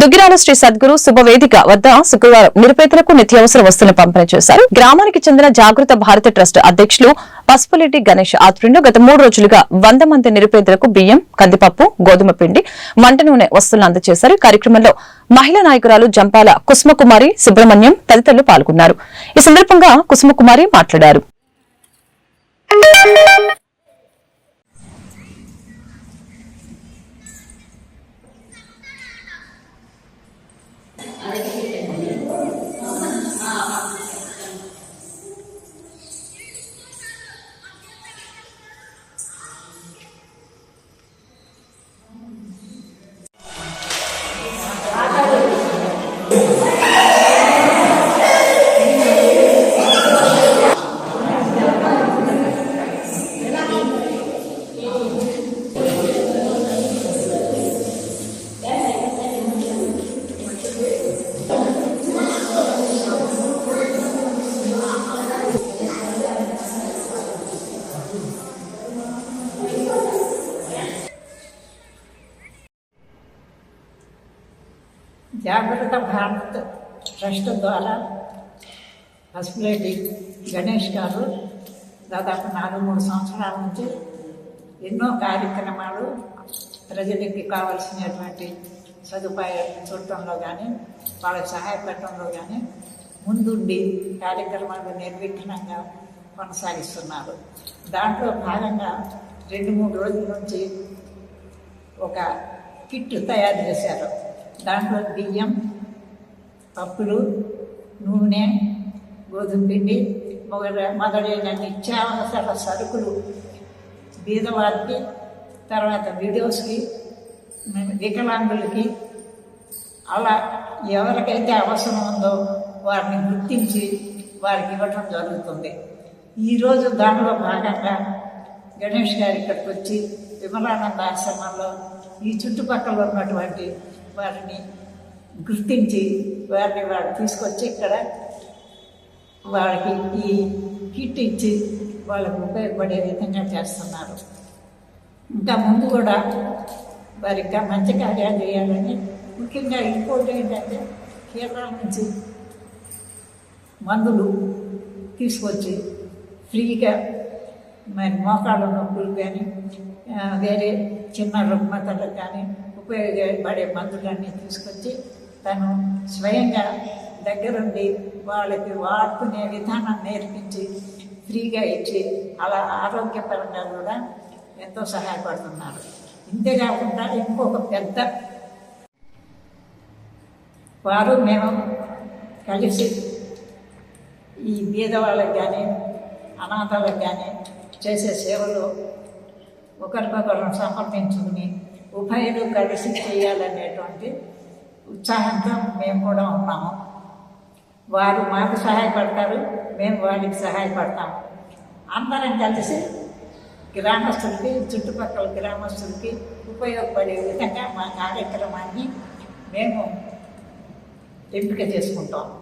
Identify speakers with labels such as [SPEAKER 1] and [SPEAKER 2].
[SPEAKER 1] దుగ్గిరాల శ్రీ సద్గురు శుభవేదిక వద్ద శుక్రవారం నిరుపేదలకు నిత్యావసర వస్తువులను పంపిణీ చేశారు. గ్రామానికి చెందిన జాగృత భారత ట్రస్ట్ అధ్యక్షులు పసుపులెడ్డి గణేష్ ఆధ్వర్యంలో గత మూడు రోజులుగా వంద మంది నిరుపేదలకు బియ్యం కందిపప్పు గోధుమ పిండి మంట నూనె వస్తువులను అందజేశారు. కార్యక్రమంలో మహిళా నాయకురాలు జంపాల కుసుమకుమారి సుబ్రహ్మణ్యం తదితరులు పాల్గొన్నారు. ఈ సందర్భంగా కుసుమకుమారి మాట్లాడారు.
[SPEAKER 2] జాగ్రత్త భారత్ ట్రస్ట్ ద్వారా పసుపులేటి గణేష్ గారు దాదాపు నాలుగు మూడు సంవత్సరాల నుంచి ఎన్నో కార్యక్రమాలు ప్రజలకి కావలసినటువంటి సదుపాయాలు చూడటంలో కానీ వాళ్ళకి సహాయపడటంలో కానీ ముందుండి కార్యక్రమాలు నిర్విఘ్నంగా కొనసాగిస్తున్నారు. దాంట్లో భాగంగా రెండు మూడు రోజుల నుంచి ఒక కిట్ తయారు చేశారు. దాంట్లో బియ్యం పప్పులు నూనె గోధుమ పిండి మొదలైన నిత్యావసర సరుకులు బీదవారికి తర్వాత వీడియోస్కి వికలాంగులకి అలా ఎవరికైతే అవసరం ఉందో వారిని గుర్తించి వారికి ఇవ్వటం జరుగుతుంది. ఈరోజు దానిలో భాగంగా గణేష్ గారు ఇక్కడికి వచ్చి విమలానంద ఆశ్రమంలో ఈ చుట్టుపక్కల ఉన్నటువంటి వారిని గుర్తించి వారిని వారు తీసుకొచ్చి ఇక్కడ వాళ్ళకి ఈ కిట్ ఇచ్చి వాళ్ళకు ఉపయోగపడే విధంగా చేస్తున్నారు. ఇంకా ముందు కూడా వారి ఇంకా మంచి కార్యాలు చేయాలని ముఖ్యంగా ఇంకోటి ఏంటంటే కేరళ నుంచి మందులు తీసుకొచ్చి ఫ్రీగా మరి మోకాళ్ళ నొప్పులు కానీ వేరే చిన్న రుగ్మతలకు కానీ ఉపయోగపడే మందులన్నీ తీసుకొచ్చి తను స్వయంగా దగ్గరుండి వాళ్ళకి వాడుకునే విధానం నేర్పించి ఫ్రీగా ఇచ్చి అలా ఆరోగ్యపరంగా కూడా ఎంతో సహాయపడుతున్నారు. ఇంతేకాకుండా ఇంకొక పెద్ద వారు మేము కలిసి ఈ బీదవాళ్ళకి కానీ అనాథాలకు కానీ చేసే సేవలు ఒకరికొకరు సమర్పించుకుని ఉభయలు కలిసి చేయాలనేటువంటి ఉత్సాహంతో మేము కూడా ఉన్నాము. వారు మాకు సహాయపడతారు మేము వారికి సహాయపడతాము. అందరం కలిసి గ్రామస్తులకి చుట్టుపక్కల గ్రామస్తులకి ఉపయోగపడే విధంగా మా కార్యక్రమాన్ని మేము ఎంపిక చేసుకుంటాం.